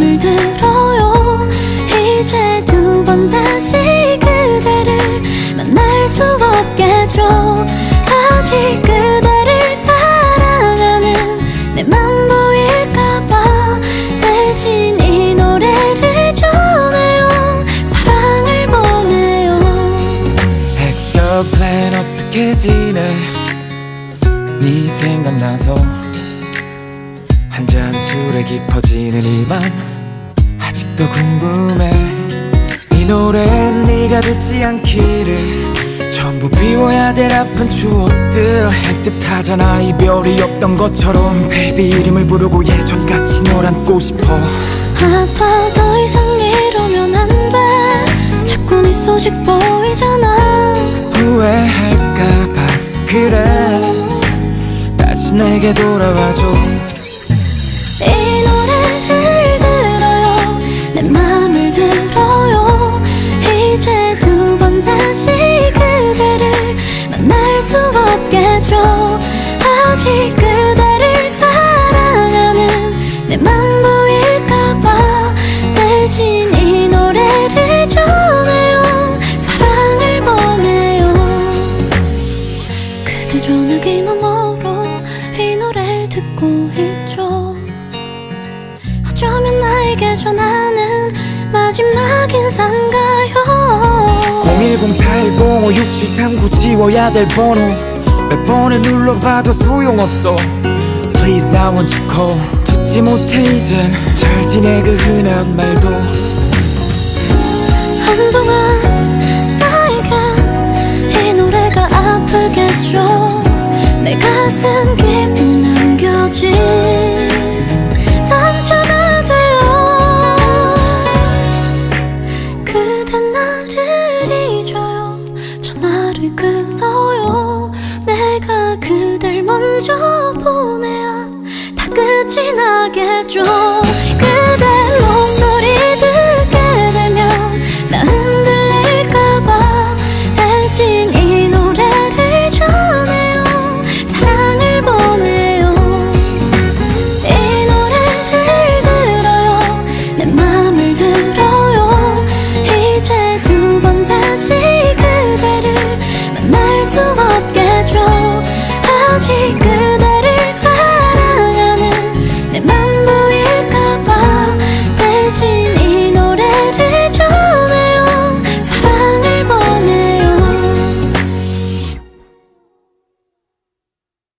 손을 들어요. 이제 두 번 다시 그대를 만날 수 없겠죠. 아직 그대를 사랑하는 내맘 보일까봐 대신 이 노래를 전해요. 사랑을 보내요. Ex girlfriend 어떻게 지내? 네 생각나서. 한 잔 술에 깊어지는 이맘 아직도 궁금해. 이 노래엔 네가 듣지 않기를 전부 비워야 될 아픈 추억들 애틋하잖아. 이별이 없던 것처럼 베이비 이름을 부르고 예전같이 널 안고 싶어. 아파 더 이상 이러면 안 돼. 자꾸 네 소식 보이잖아. 후회할까 봐서 그래. 다시 내게 돌아와줘 수 없겠죠. 아직 그대를 사랑하는 내 맘 보일까봐 대신 이 노래를 전해요. 사랑을 보내요. 그대 전화기 너머로 이 노래를 듣고 있죠. 어쩌면 나에게 전하는 마지막 인사인가요 010-410-5739 지워야 될 번호. 몇 번을 눌러봐도 소용없어. Please I want you call. 듣지 못해 이젠. 잘 지내 그 흔한 말도 나겠죠 그대 목소리 듣게 되면 나 흔들릴까봐. 대신 이 노래를 전해요. 사랑을 보내요. 이 노래를 들어요. 내 맘을 들어요. 이제 두 번 다시 그대를 만날 수 없겠죠. 아직 그